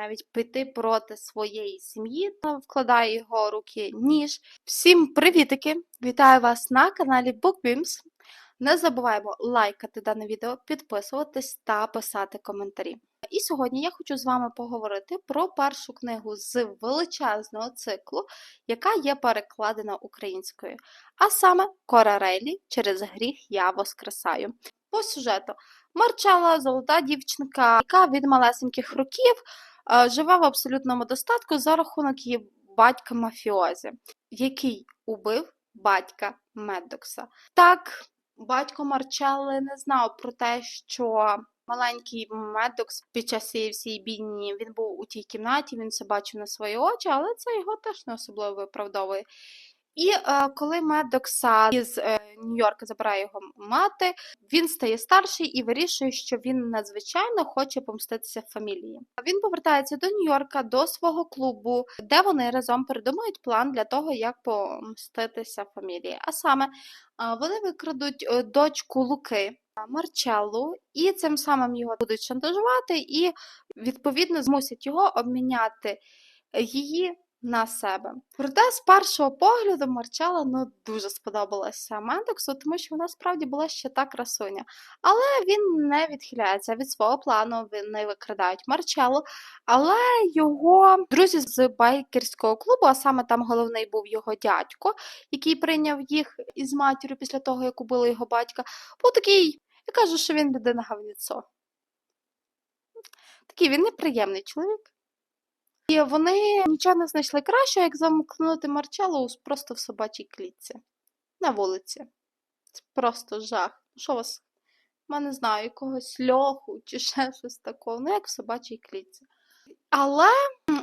навіть піти проти своєї сім'ї, та вкладає його руки ніж. Всім привітики! Вітаю вас на каналі BookBeams. Не забуваємо лайкати дане відео, підписуватись та писати коментарі. І сьогодні я хочу з вами поговорити про першу книгу з величезного циклу, яка є перекладена українською, а саме Кора Рейлі через гріх я воскресаю. По сюжету Марчала, золота дівчинка, яка від малесеньких років живе в абсолютному достатку за рахунок її батька мафіозі, який убив батька Меддокса. Так, батько Марчелли не знав про те, що маленький Медокс під час цієї всієї бійні він був у тій кімнаті, він це бачив на свої очі, але це його теж не особливо виправдовує. І е, коли Меддокса із е, Нью-Йорка забирає його мати, він стає старший і вирішує, що він надзвичайно хоче помститися фамілії. Він повертається до Нью-Йорка, до свого клубу, де вони разом придумують план для того, як помститися фамілії. А саме е, вони викрадуть е, дочку Луки. Марчеллу, і цим самим його будуть шантажувати, і відповідно змусять його обміняти її на себе. Проте з першого погляду Марчела ну дуже сподобалася Мендоксу, тому що вона справді була ще та красуня. Але він не відхиляється від свого плану, вони викрадають Марчелу. Але його друзі з байкерського клубу, а саме там головний був його дядько, який прийняв їх із матір'ю після того, як убили його батька, був такий, я кажу, що він людина гавніцо. Такий він неприємний чоловік. І вони нічого не знайшли кращого, як замкнути Марчелло просто в собачій клітці на вулиці. Це просто жах. Що вас? Я не знаю, якогось льоху чи ще щось такого, ну як в собачій клітці. Але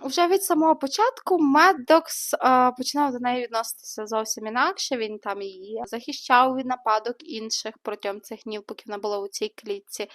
вже від самого початку Меддокс е, починав до неї відноситися зовсім інакше. Він там її захищав від нападок інших протягом цих днів, поки вона була у цій клітці.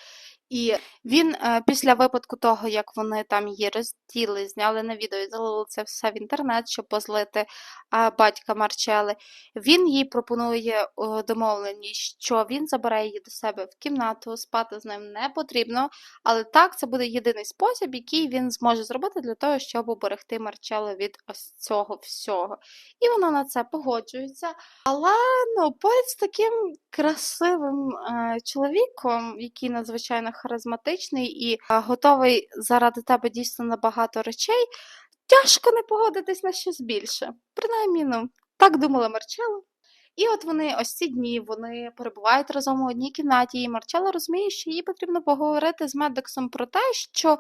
І він е, після випадку того, як вони там її розділи, зняли на відео і залили це все в інтернет, щоб позлити е, батька Марчели, він їй пропонує домовленість, що він забере її до себе в кімнату, спати з ним не потрібно, але так це буде єдиний спосіб, який він зможе зробити для того, щоб уберегти Марчелло від ось цього всього. І вона на це погоджується. Але ну, поряд з таким красивим е, чоловіком, який надзвичайно харизматичний і е, готовий заради тебе дійсно на багато речей, тяжко не погодитись на щось більше. Принаймні, ну, так думала Марчелла. І от вони ось ці дні вони перебувають разом у одній кімнаті, і Марчелла розуміє, що їй потрібно поговорити з Медексом про те, що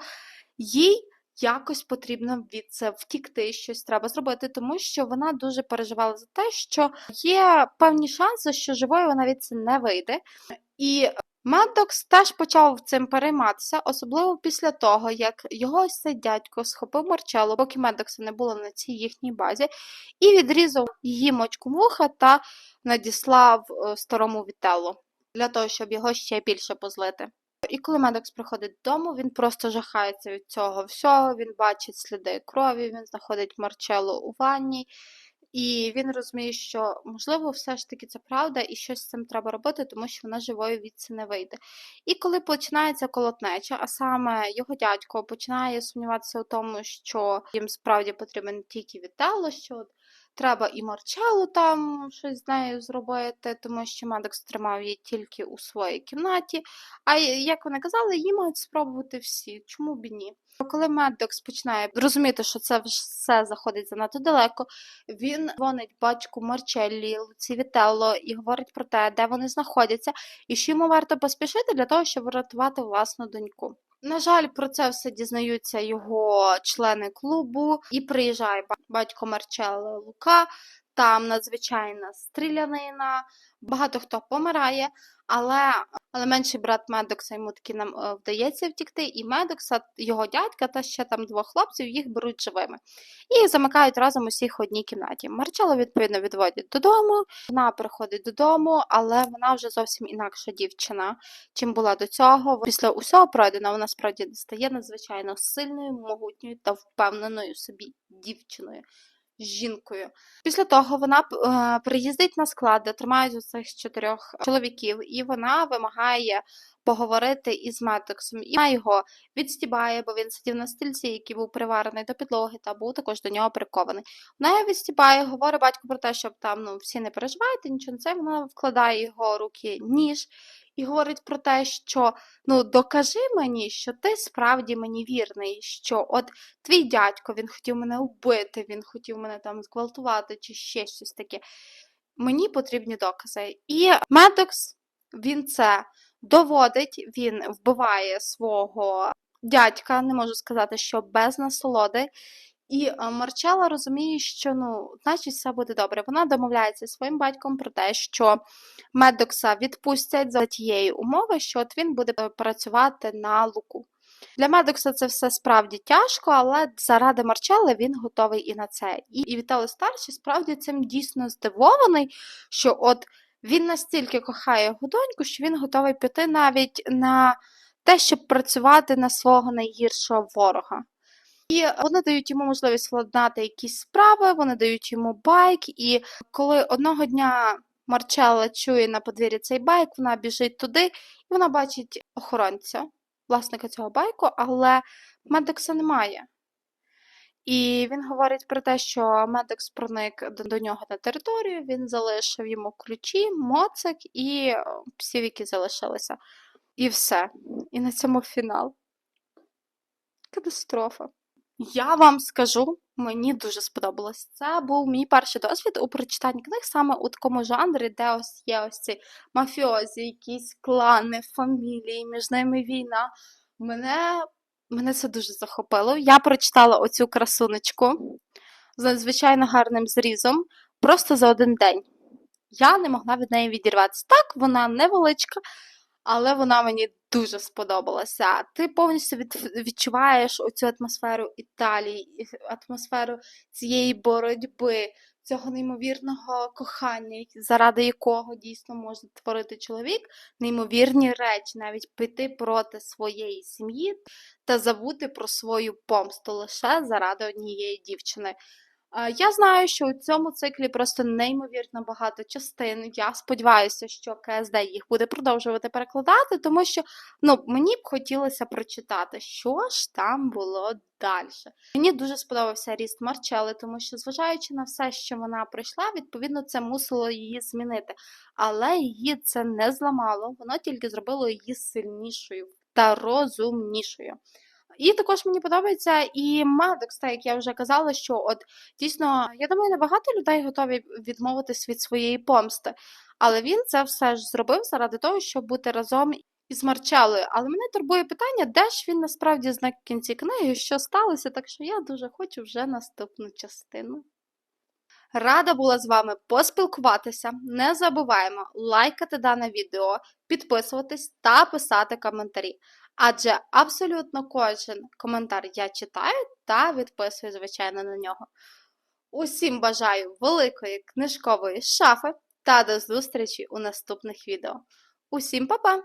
їй якось потрібно від це втікти, щось треба зробити, тому що вона дуже переживала за те, що є певні шанси, що живою вона від це не вийде. І Меддокс теж почав цим перейматися, особливо після того, як його ось цей дядько схопив Марчелло, поки Меддокса не було на цій їхній базі, і відрізав її мочку вуха та надіслав е, старому Вітеллу для того, щоб його ще більше позлити. І коли Медокс приходить додому, він просто жахається від цього всього. Він бачить сліди крові, він знаходить Марчелло у ванні, і він розуміє, що можливо, все ж таки це правда, і щось з цим треба робити, тому що вона живою від це не вийде. І коли починається колотнеча, а саме його дядько починає сумніватися у тому, що їм справді потрібен тільки віддало, що треба і Марчелло там щось з нею зробити, тому що Медокс тримав її тільки у своїй кімнаті. А як вони казали, її мають спробувати всі. Чому б і ні? Коли Медокс починає розуміти, що це все заходить занадто далеко, він дзвонить батьку Марчеллі, Луці Вітелло і говорить про те, де вони знаходяться, і що йому варто поспішити для того, щоб врятувати власну доньку. На жаль, про це все дізнаються його члени клубу, і приїжджає батько Марчелло Лука. Там надзвичайна стрілянина, багато хто помирає, але але менший брат Медокса йому таки нам е, вдається втікти, і Медокса, його дядька та ще там двох хлопців їх беруть живими і замикають разом усіх в одній кімнаті. Марчелло, відповідно, відводять додому, вона приходить додому, але вона вже зовсім інакша дівчина, чим була до цього. Після усього пройдена вона справді стає надзвичайно сильною, могутньою та впевненою собі дівчиною жінкою. Після того вона е, приїздить на склад, де тримають цих чотирьох чоловіків, і вона вимагає поговорити із Медоксом. І вона його відстібає, бо він сидів на стільці, який був приварений до підлоги, та був також до нього прикований. Вона його відстібає, говорить батьку про те, щоб там ну, всі не переживайте, нічого не це. Вона вкладає його руки ніж і говорить про те, що ну докажи мені, що ти справді мені вірний, що от твій дядько він хотів мене вбити, він хотів мене там зґвалтувати чи ще щось таке. Мені потрібні докази. І Медокс він це доводить, він вбиває свого дядька, не можу сказати, що без насолоди. І е, Марчела розуміє, що ну, значить, все буде добре. Вона домовляється своїм батьком про те, що Медокса відпустять за тієї умови, що от він буде працювати на луку. Для Медокса це все справді тяжко, але заради Марчели він готовий і на це. І, і Віталій старший справді цим дійсно здивований, що от він настільки кохає його доньку, що він готовий піти навіть на те, щоб працювати на свого найгіршого ворога. І вони дають йому можливість владнати якісь справи, вони дають йому байк, і коли одного дня Марчелла чує на подвір'ї цей байк, вона біжить туди, і вона бачить охоронця, власника цього байку, але Медокса немає. І він говорить про те, що Медекс проник до, до нього на територію, він залишив йому ключі, моцик і е, псів, які залишилися. І все. І на цьому фінал. Катастрофа. Я вам скажу, мені дуже сподобалось. Це був мій перший досвід у прочитанні книг саме у такому жанрі, де ось є ось ці мафіозі, якісь клани, фамілії, між ними війна. Мене, мене це дуже захопило. Я прочитала оцю красунечку з надзвичайно гарним зрізом просто за один день. Я не могла від неї відірватися. Так, вона невеличка, але вона мені дуже сподобалася. Ти повністю від, відчуваєш оцю атмосферу Італії, атмосферу цієї боротьби, цього неймовірного кохання, заради якого дійсно може творити чоловік, неймовірні речі, навіть піти проти своєї сім'ї та забути про свою помсту лише заради однієї дівчини. Я знаю, що у цьому циклі просто неймовірно багато частин. Я сподіваюся, що КСД їх буде продовжувати перекладати, тому що ну, мені б хотілося прочитати, що ж там було далі. Мені дуже сподобався ріст Марчели, тому що, зважаючи на все, що вона пройшла, відповідно, це мусило її змінити. Але її це не зламало, воно тільки зробило її сильнішою та розумнішою. І також мені подобається і Медокс, так як я вже казала, що от дійсно, я думаю, небагато людей готові відмовитись від своєї помсти. Але він це все ж зробив заради того, щоб бути разом із Марчелою. Але мене турбує питання, де ж він насправді знак в кінці книги, що сталося, так що я дуже хочу вже наступну частину. Рада була з вами поспілкуватися. Не забуваємо лайкати дане відео, підписуватись та писати коментарі. Адже абсолютно кожен коментар я читаю та відписую, звичайно, на нього. Усім бажаю великої книжкової шафи та до зустрічі у наступних відео. Усім па-па!